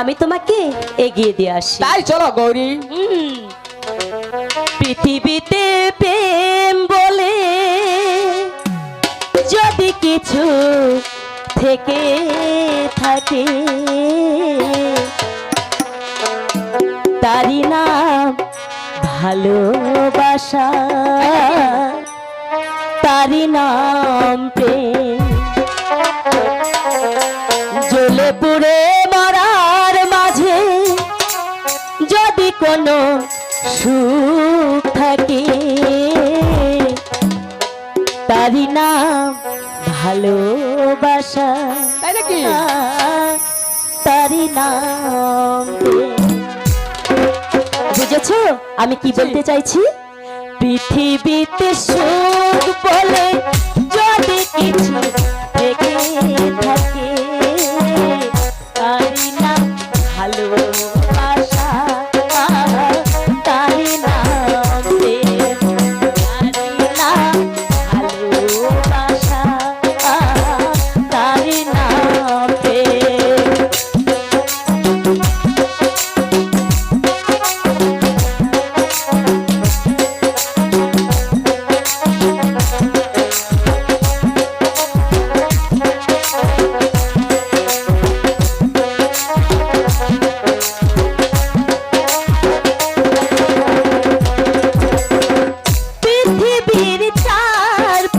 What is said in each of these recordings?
আমি তোমাকে এগিয়ে দিয়ে আসি। তাই চলো গৌরী। পৃথিবীতে প্রেম বলে যদি কিছু থেকে থাকে তারি নাম ভালোবাসা। তারি নাম প্রেম আশা আমি কি বলতে চাইছি? পৃথিবীতে সুখ বলে যদি কিছু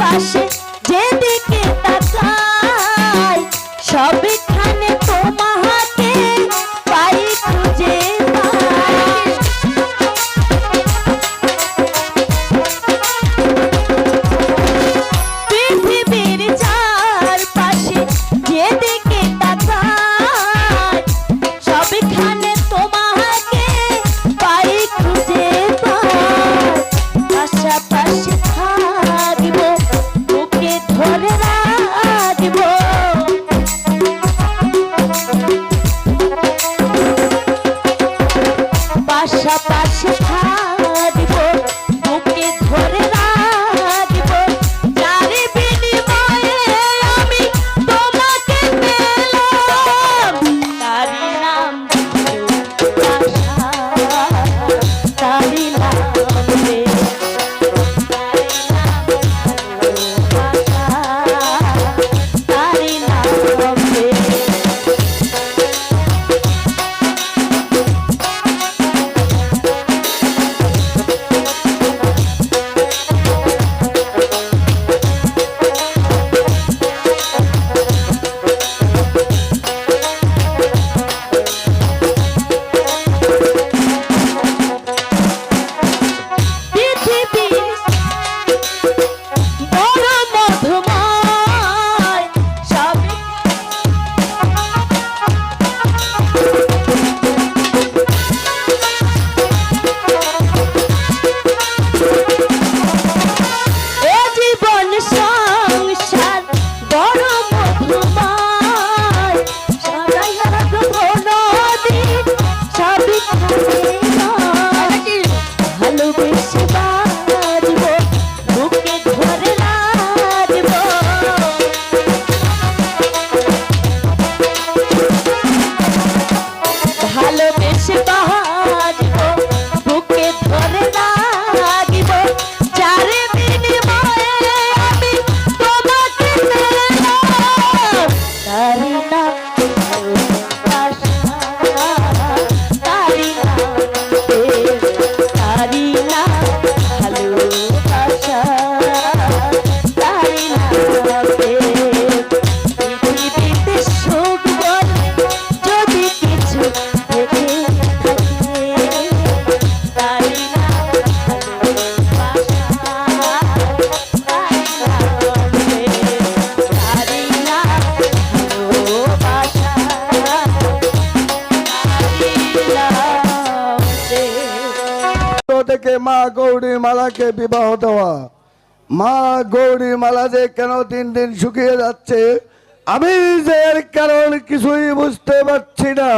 I fâchée. মা গৌরী মালাকে বিবাহ দেওয়া। মা গৌরী মালা যে কেন দিন দিন শুকিয়ে যাচ্ছে, আমি যে কারণ কিছুই বুঝতে পারছি না।